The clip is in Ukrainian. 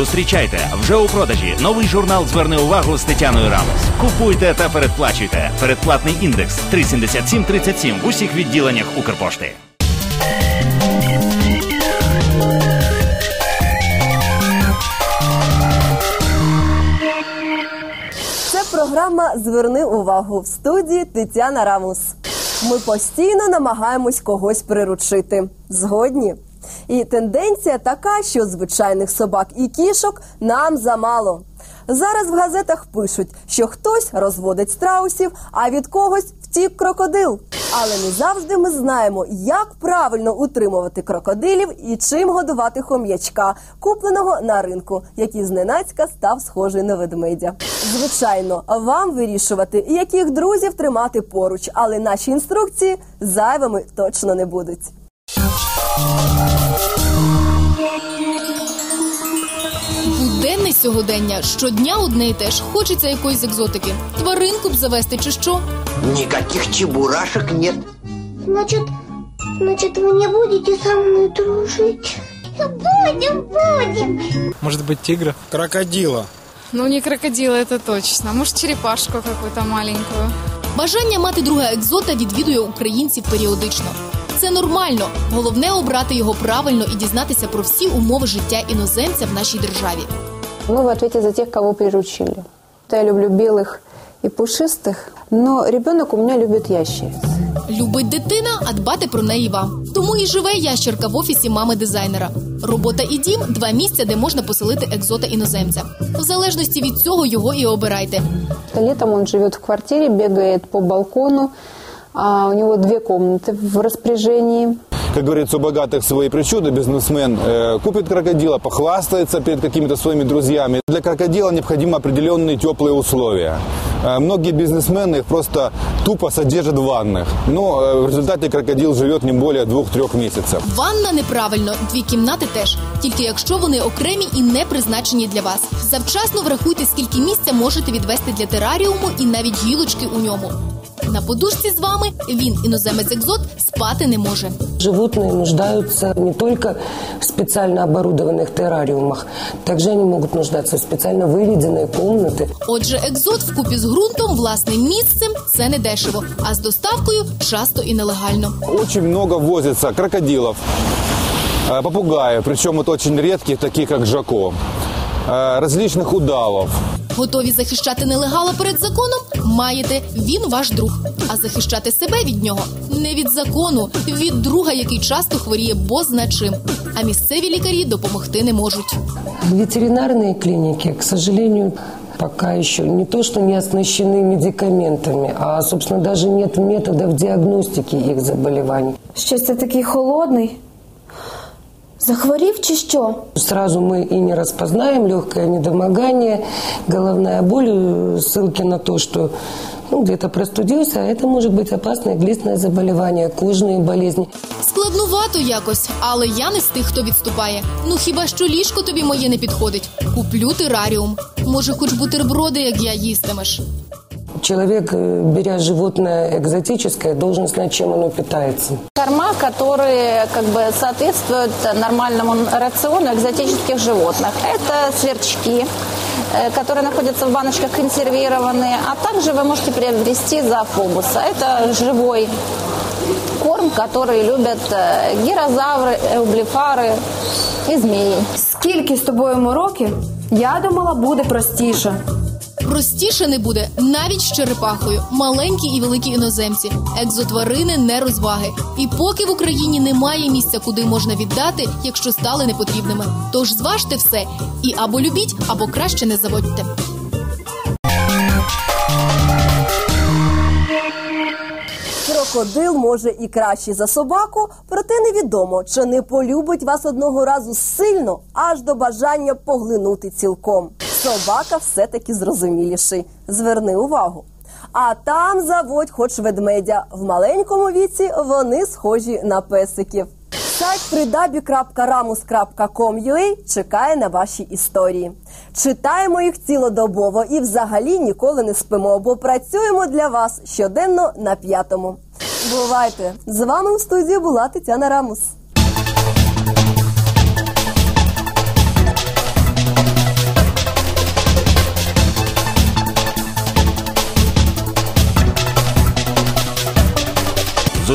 Зустрічайте вже у продажі новий журнал Зверни увагу з Тетяною Рамос. Купуйте та передплачуйте. Передплатний індекс 37737 в усіх відділеннях Укрпошти. Це програма Зверни увагу в студії Тетяна Рамус. Ми постійно намагаємось когось приручити. Згодні. І тенденція така, що звичайних собак і кішок нам замало. Зараз в газетах пишуть, що хтось розводить страусів, а від когось втік крокодил. Але не завжди ми знаємо, як правильно утримувати крокодилів і чим годувати хом'ячка, купленого на ринку, який зненацька став схожий на ведмедя. Звичайно, вам вирішувати, яких друзів тримати поруч, але наші інструкції зайвими точно не будуть. сьогодення щодня одне і те ж. Хочеться якоїсь екзотики. Тваринку б завести чи що? Никаких чебурашек нет. Значит, значит, вы не будете со мной дружить? Будем, будем. Может быть, тигра? Крокодила. Ну, не крокодила, это точно. Может, черепашку какую-то маленькую. Бажання мати друга екзота відвідує українців періодично. Це нормально. Головне обрати його правильно і дізнатися про всі умови життя іноземця в нашій державі. Мы в ответе за тех, кого приручили. Я люблю белых и пушистых, но ребенок у меня любит ящериц. Любить дитина, а дбати про неї вам. Тому і живе ящерка в офісі мами дизайнера. Робота і дім два місця, де можна поселити екзота іноземця. В залежності від цього його і обирайте. Летом он живет в квартире, бегает по балкону, а у него две комнаты в распоряжении. Как говорится, у богатых свои причуды. Бизнесмен э, купит крокодила, похвастается перед какими-то своими друзьями. Для крокодила необходимы определенные теплые условия. Э, многие бизнесмены их просто тупо содержат в ваннах. Но э, в результате крокодил живет не более двух-трех месяцев. Ванна неправильно, дві кімнати теж. Тільки якщо вони окремі і не призначені для вас. Завчасно врахуйте, скільки місця можете відвести для тераріуму і навіть гілочки у ньому. На подушці з вами він, іноземець екзот, спати не може. Животные нуждаются не только в специально оборудованных террариумах, также они могут нуждаться в специально выведенной комнаты. Отже, екзот вкупі з ґрунтом, власним місцем це не дешево, а з доставкою часто і нелегально. Очень много возится крокодилов, э, попугаев, причем вот очень редких, таких как Жако, э, различных удавов. Готові захищати нелегала перед законом? Маєте, він ваш друг. А захищати себе від нього не від закону, від друга, який часто хворіє бозначим. А місцеві лікарі допомогти не можуть. Ветеринарные клиники, к сожалению, пока еще не то, что не оснащены медикаментами, а, собственно, даже нет методов диагностики их заболеваний. Щось це такий холодний. Захворів чи що? Сразу мы и не распознаем легкое недомогание, головная боль, э, ссылки на то, что ну, где-то простудился, а это может быть опасное глистное заболевание, кожные болезни. Складнувато якось, але я не з тих, хто відступає. Ну хіба що ліжко тобі моє не підходить? Куплю тераріум. Може, хоч бутерброди, як я їстимеш. Человек, э, беря животное экзотическое, должен знать, чем оно питается. Корма, которые как бы соответствуют нормальному рациону экзотических животных. Это сверчки, э, которые находятся в баночках консервированные, а также вы можете приобрести зоофобуса. Это живой корм, который любят э, гирозавры, эублифары и змеи. Скільки з тобою йому років? Я думала, буде простіше. Простіше не буде навіть з черепахою. Маленькі і великі іноземці, екзотварини не розваги. І поки в Україні немає місця, куди можна віддати, якщо стали непотрібними. Тож зважте все і або любіть, або краще не заводьте. Крокодил може і кращий за собаку, проте невідомо, чи не полюбить вас одного разу сильно, аж до бажання поглинути цілком. Собака все-таки зрозуміліший. Зверни увагу. А там заводь хоч ведмедя. В маленькому віці вони схожі на песиків. Сайт www.ramus.com.ua чекає на ваші історії. Читаємо їх цілодобово і взагалі ніколи не спимо, бо працюємо для вас щоденно на п'ятому. Бувайте! З вами в студії була Тетяна Рамус.